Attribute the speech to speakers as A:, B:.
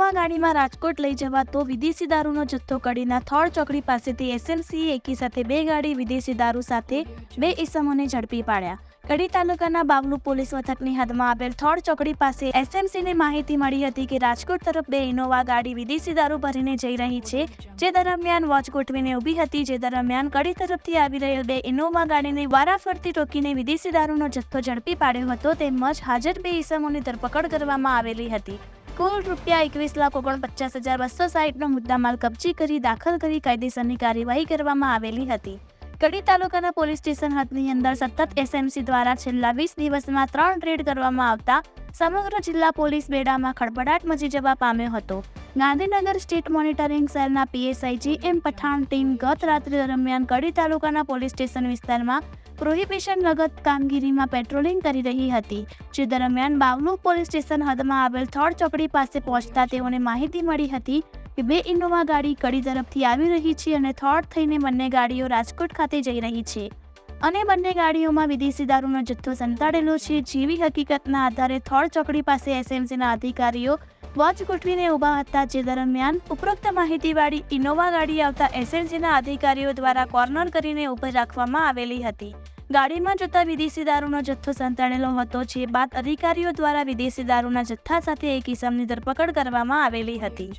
A: ઇસમોના રાજકોટ લઈ જવાતો વિદેશી દારૂનો જથ્થો કડીના થોડ ચોકડી પાસેથી એસએમસી એકી સાથે બે ગાડી વિદેશી દારૂ સાથે બે ઇસમોને ઝડપી પાડ્યા. કડી તાલુકાના બાવલુ પોલીસ મથકની હદમાં આવેલ થોડ ચોકડી પાસે એસએમસીને માહિતી મળી હતી કે રાજકોટ તરફ બે ઇનોવા ગાડી વિદેશી દારૂ ભરીને જઈ રહી છે, જે દરમિયાન વોચ ગોઠવીને ઊભી હતી, જે દરમિયાન કડી તરફથી આવી રહેલ બે ઇનોવા ગાડીને વારાફરતી ટોકીને વિદેશી દારૂનો જથ્થો ઝડપી પાડ્યો હતો, તેમજ હાજર બે ઇસમોની ધરપકડ કરવામાં આવેલી હતી. કુલ રૂપિયા એકવીસ લાખ ઓગણપચાસ હજાર બસો સાહીઠનો મુદ્દામાલ કબજે કરી દાખલ કરી કાયદેસરની કાર્યવાહી કરવામાં આવેલી હતી. કડી તાલુકાના પોલીસ સ્ટેશન હદની અંદર સતત એસએમસી દ્વારા છેલ્લા વીસ દિવસમાં ત્રણ રેડ કરવામાં આવતા સમગ્ર જિલ્લા પોલીસ બેડામાં ખળભળાટ મચી જવા પામ્યો હતો. ગાંધીનગર સ્ટેટ મોનિટરિંગ સેલના PSI G M Pathan team ગત રાત્રિ દરમિયાન કડી તાલુકાના પોલીસ સ્ટેશન વિસ્તારમાં પ્રોહિબિશન લગત કામગીરીમાં પેટ્રોલિંગ કરી રહી હતી, જે દરમિયાન બાવલુ પોલીસ સ્ટેશન હદમાં આવેલ થોડ ચોકડી પાસે પહોંચતા તેઓને માહિતી મળી હતી કે બે ઇનોવા ગાડી કડી તરફથી આવી રહી છે અને થોડ થઈને બંને ગાડીઓ રાજકોટ ખાતે જઈ રહી છે. અને બંને ગાડીઓમાં વિદેશી દારૂનો જથ્થો સંતાડેલો છે. જેવી હકીકતના આધારે થોડ ચોકડી પાસે એસએમસીના અધિકારીઓ વોચ ગોઠવીને ઊભા હતા. જે દરમિયાન ઉપરોક્ત માહિતીવાળી ઇનોવા ગાડી આવતા એસએમસીના અધિકારીઓ દ્વારા કોર્નર કરીને ઊભી રાખવામાં આવેલી હતી. ગાડીમાં જતા વિદેશી દારૂનો જથ્થો સંતાડેલો હતો, જે બાદ અધિકારીઓ દ્વારા વિદેશી દારૂના જથ્થા સાથે એક ઇસમની ધરપકડ કરવામાં આવેલી હતી.